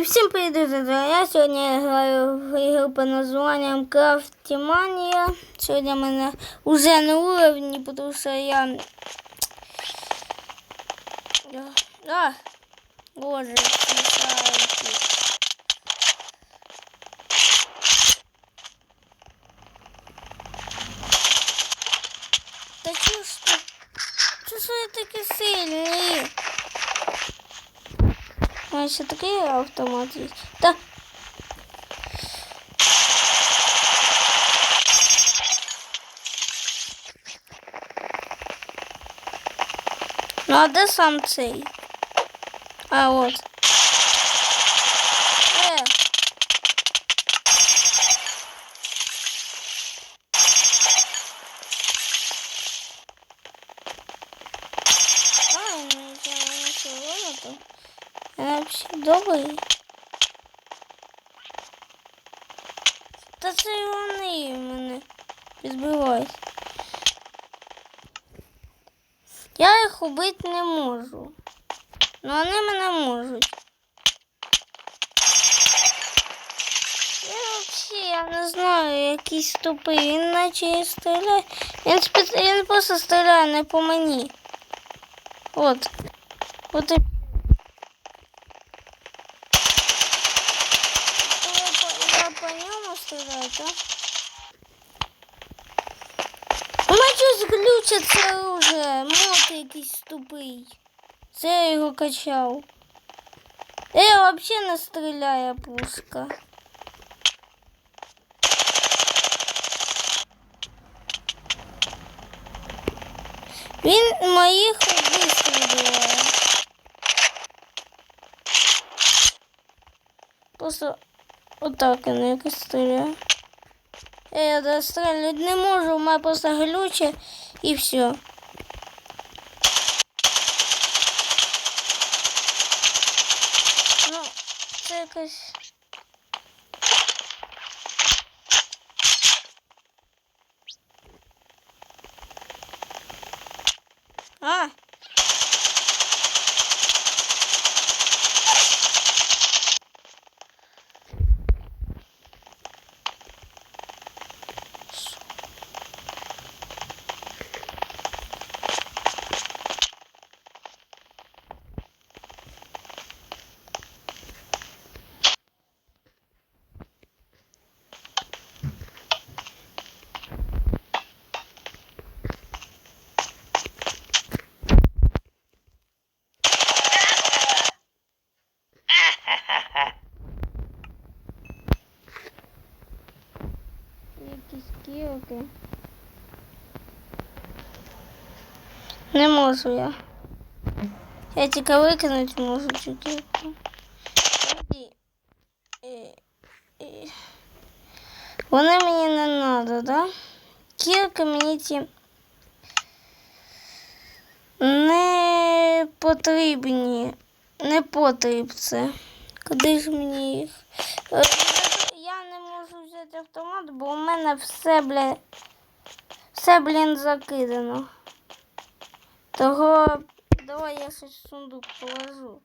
І всім привіт, друзі! Я сьогодні граю в ігру під названням Крафтіманія. Сьогодні в мене вже на уровні, тому що я. А, боже, смішають. Та чого ж ти? Чого ж ви такі сильні? Ой, ще такий автомат є. Та. Ну, а де сам цей? А, от. Вообще добрий. Та це вони мене підбивають. Я їх убити не можу. Ну вони мене можуть. Я взагалі я не знаю, якийсь тупий. Він наче стріляє. Він, спец... він просто стріляє не по мені. От. От і Я по- Я по ньому стріляю, так? У мене щось глючиться оружие. Мод якийсь тупий. Це я його качав. Е, взагалі не стріляє пушка. Він моїх вистрілює. Просто отак він якось стріляє. Е, Я дострелювати не можу, у мене просто глюче і все. Ну, це якось. А! Якісь. Не можу я. Я тільки викинути можу. Тоді, е, е, Вони мені не треба, да? Кілки мені ці не потрібні. Не потрібці. Куди ж мені їх? Взяти автомат, бо у мене все, бля, все, блін, закидано. Того давай я щось в сундук положу.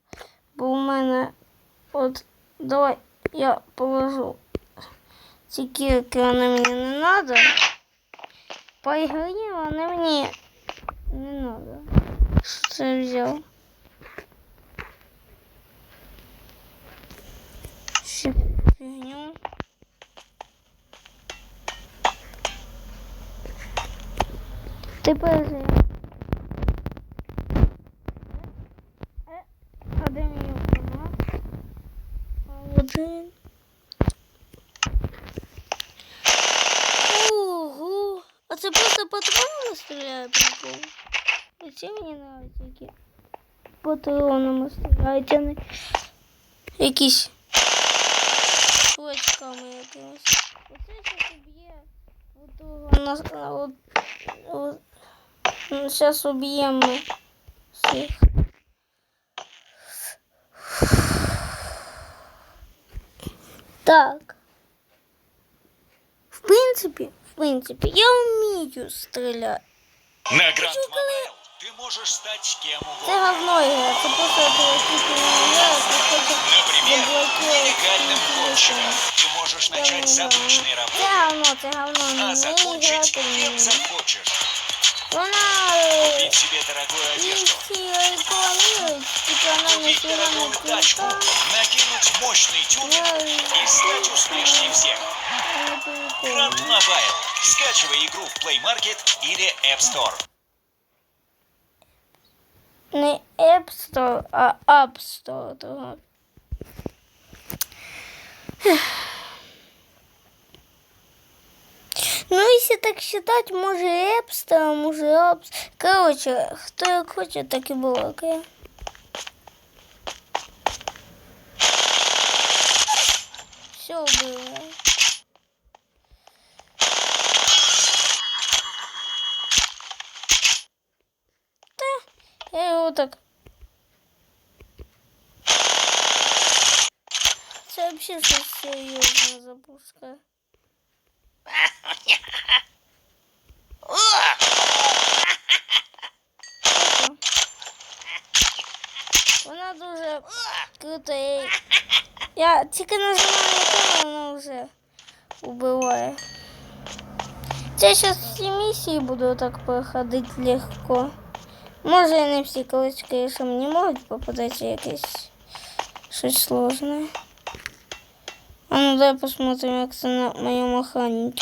Бо у мене от давай я положу. Ці кірки вони мені не треба. По ігрі вони мені не треба. Що це взяв? Ще фігню. Тепер же. Е, А де мій автомат? Один. Ого! А це просто патронами стріляє прикол. Оці мені нравиться які. Патронами стріляють, а не якісь точками якимось. Оце щось уб'є отого нас от, от, зараз уб'ємо всіх. Так. В принципі, в принципі, я вмію стріляти. На Гранд Мобайл ты можешь стать кем Це угодно. говно ігра, це просто якийсь не я, це хоче Например, заблокувати Начиная, ты можешь начать с обычной Це работы, говно, це говно. а Не закончить грати кем мені. захочешь. Вона е, Купить себе дорогую її одежду, всі рекламують, типа вона не купить фіга не дорогую тачку, крута. накинуть мощный тюнинг Я и стать успешнее всех. не прикольно. Grand Mobile. Скачивай игру в Play Market или App Store. Не App Store, а App Store. Ну, если так считать, и может и App Store. Короче, кто як хоче, так і балакає. тільки нажимаю на тему, вона вже убиває. Це зараз всі місії буду так проходити легко. Може, і не всі колись, конечно, мені можуть попадатися якесь щось сложне. А ну дай посмотрим, як це на моєму охраннику.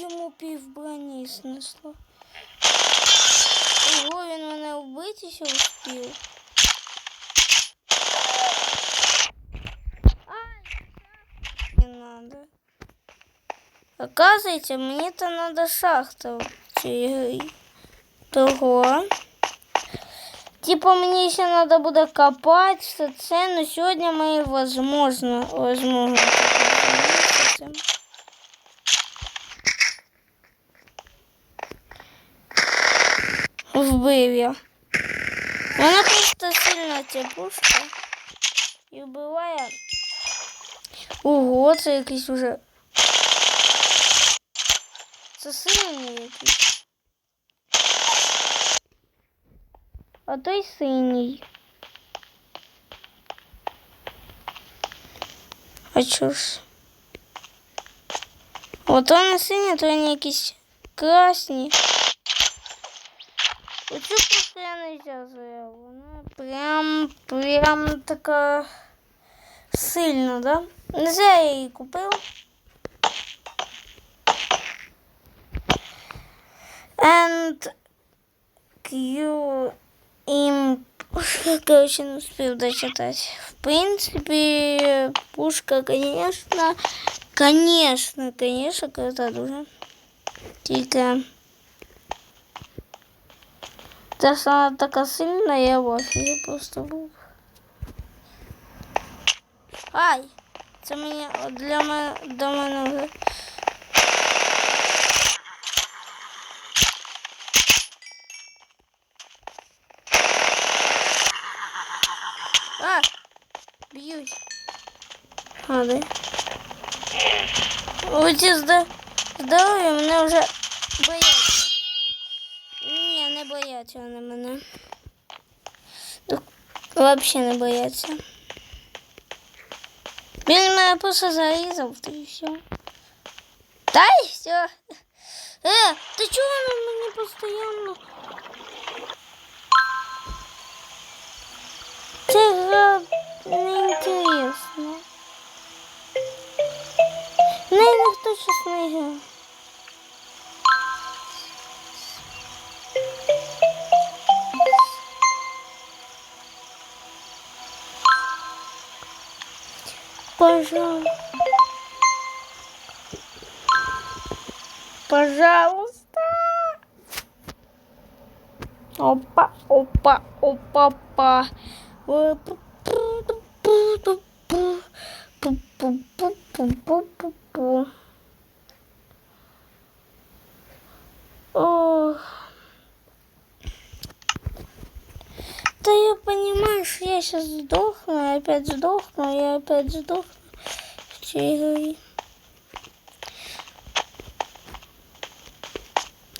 Йому пів броні снесло. Ого, він мене вбити ще Оказывается, мне то надо шахта в цій грі. Того. Типа мені ще надо буде копати все це, но сьогодні ми возможно, возможно таке займемося цим. Вбив я. Вона просто сильна ця пушка. І вбиває. Ого, це якийсь уже. Це сильний якийсь. А той синій. А чо ж? От вони сині, то вони якісь красні. Оцю пушку я не взяла. Вона прям, прям така сильна, да? Не зря я її купив. And Q им короче, не успел дочитать. В принципе, пушка, конечно, конечно, конечно, крута дуже. Тільки те, що вона така сильна, я в офігі просто був. Ай! Це мені от для мене до мене вже. А, де? Оці зда... здоров'я мене вже бояться. Ні, не бояться вони мене. Ну, Взагалі не бояться. Він мене просто зарізав, та і все. Та і все. Е, ти чого на мені постійно? Це гра В неї ніхто щас не грає. Пожалуйста. Пожалуйста. Опа, опа, опа, опа. Ой, пу- пу- пу- пу- пу- пу. Пу- пу- пу- пу- пу- пу- пу. Ох. Да я понимаю, что я сейчас сдохну, я опять сдохну, я опять сдохну в цій грі.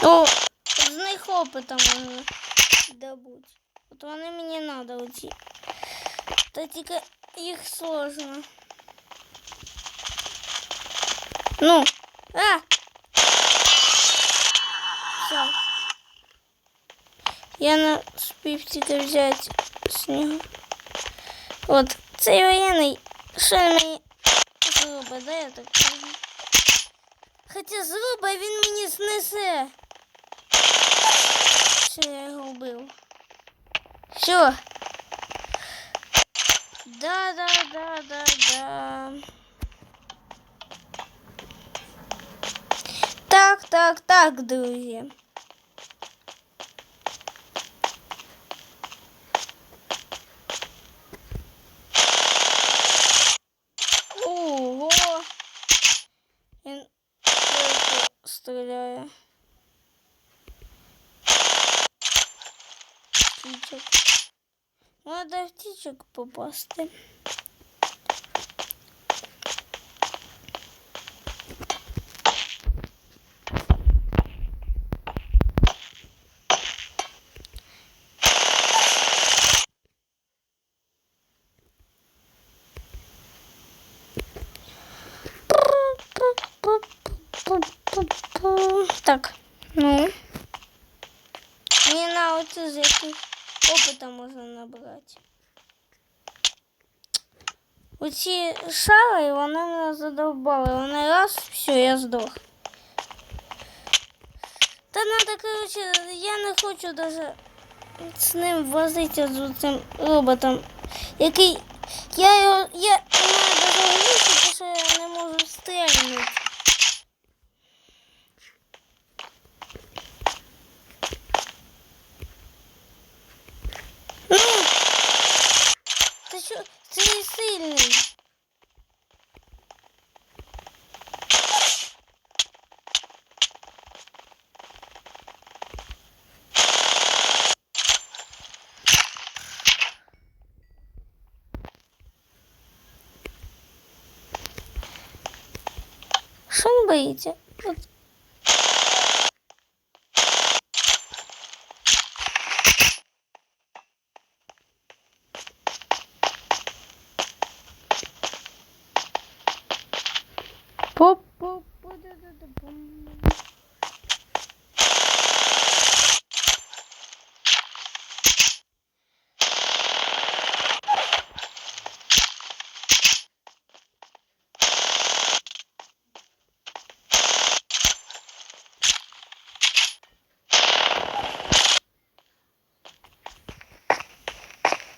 О, з них опитом можна добуть. От вони мені надо оці. Та тільки їх сложно. Ну, а! Все. Я не спів тільки взяти снігу. От, цей воєнний, що він мені зробить, да, я так кажу? Хоча зробить, він мені знесе. Що я його вбив. Все. Да, Так, так, так, друзі. Ого. Він тільки стріляє. Птичок. Надо в птичок попасти. Мені на оце з яких опита можна набрати. Оці шари, вони мене задовбали. Вони раз, все, я здох. Та надо, короче, я не хочу даже з ним возитися з цим роботом, який. Я його. Я глючить, тому що я не можу стрельнути. Що він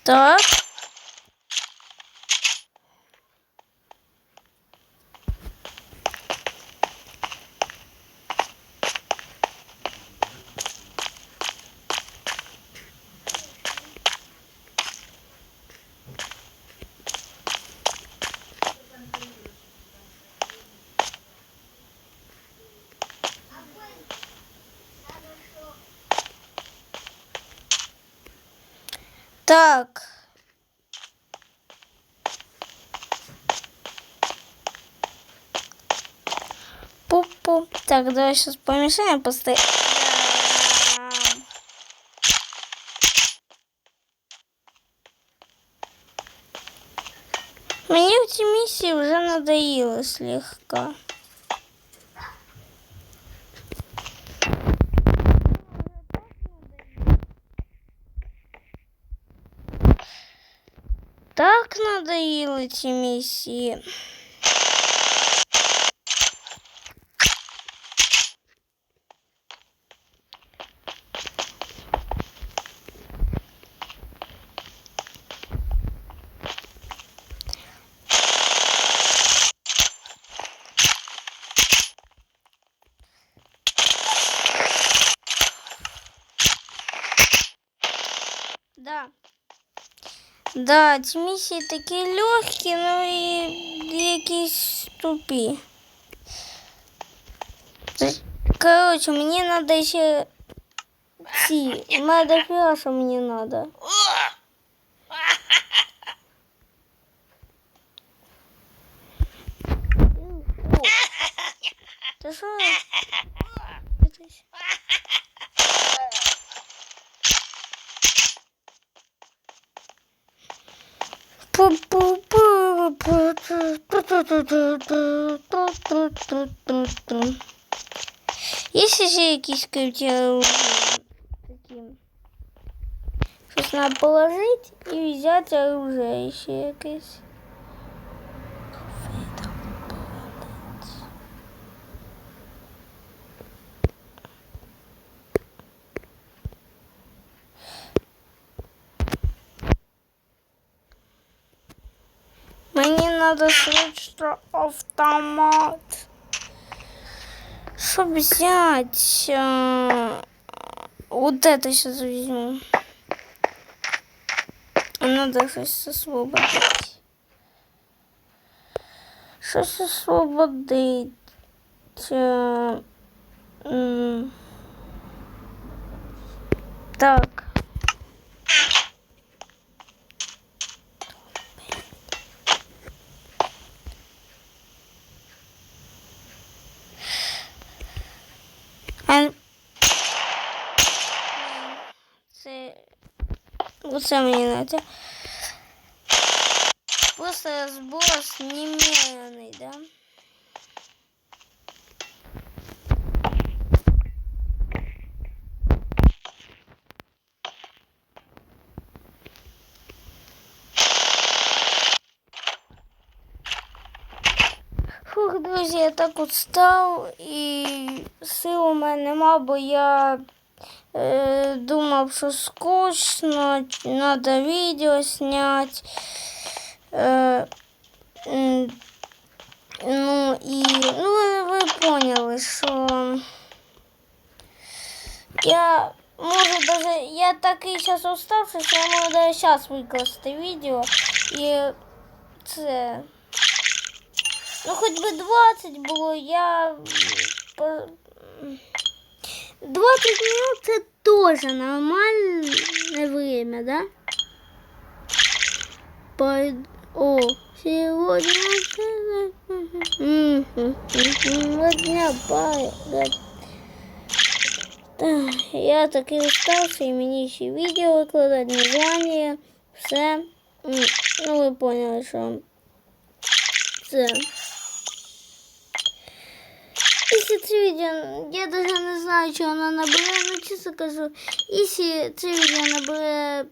Так. Так. Пу-пу. Так, давай сейчас помешаем постоянно. Мне эти миссии уже надоело слегка. Так надоело эти миссии. Да. Да, ці місії такі легкі, ну і якісь тупі. Це- Коротше, мені треба ще ці. У мене дофіга, що мені треба. Є ще якісь скрипті такі. Щось треба положити і взяти оружие ще якесь. Надо швидше автомат. Щоб взять а, вот это сейчас возьму. Надо щось освободить. Щось освободить. М. Так. А... Це... Оце мені надо. Просто сброс немеренный, да? Фух, друзі, я так устав і сил у мене нема, бо я е, думав, що скучно, треба відео зняти. Е, м, ну і ну, ви, ви поняли, що я можу даже, я такий зараз уставший, що я можу даже зараз викласти відео і це. Ну, хоч би 20 було, я. по- 20 минут це теж нормальне время, да? Пойд... О, сегодня... Вот дня пойдет. Так, я такий уставший, мені ще відео викладати, названня, все. М, Ну, ви поняли, що це. Если це видео, я даже не знаю, что оно набере, но честно скажу, если це видео набере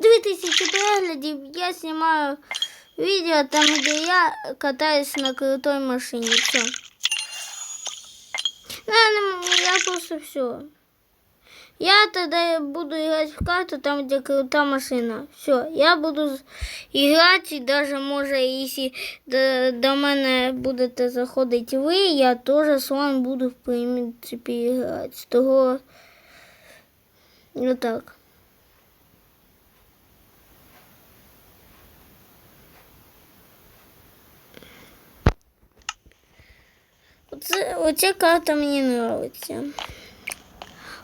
2000 переглядів, я снимаю видео там, где я катаюсь на крутой машине. Все. Я просто все. Я тогда буду играть в карту там, где крутая машина. Все, я буду играть, и даже, может, если до, до мене будете заходити ви, я теж з вами буду, в принципі, грати. Того, ну так. Оце, оця карта мені нравиться.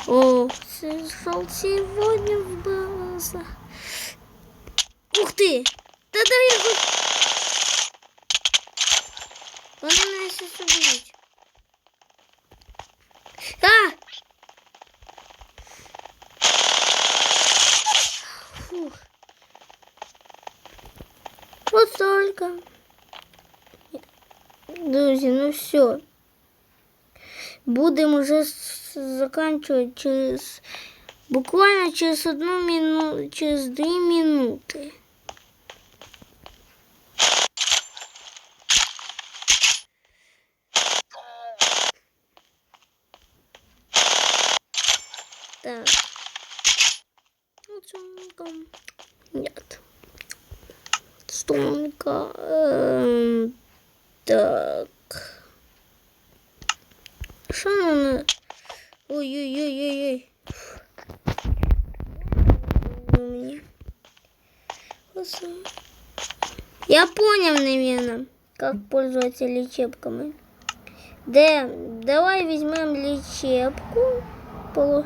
О, сошел сегодня в глаза. Ух ты! Да да я тут... Вони мене щось уб'ють. А! Фух. Вот столько. Друзі, ну все. Будемо вже заканчивать через буквально через одну минуту, через две минуты. Так. Стомка. Нет. Стомка. Эм, так. Що вона? Ой-ой-ой-ой-ой. У меня. Оса. Я понял, наверное, как пользоваться лечебками. Де? Давай візьмемо лічебку. Полу...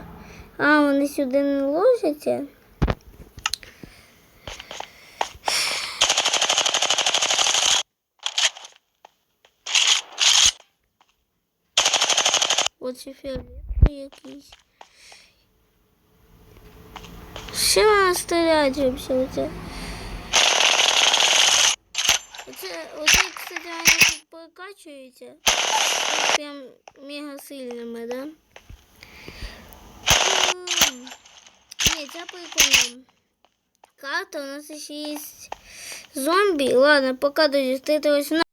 А, вони сюди не ложаться. Оце фіолетовий якийсь. Що вона стріляє взагалі? прокачуються. Тут прям мега сильними, да? М. Ні, це прикольно. Карта, у нас ще є зомбі. Ладно, пока, друзі, встретились на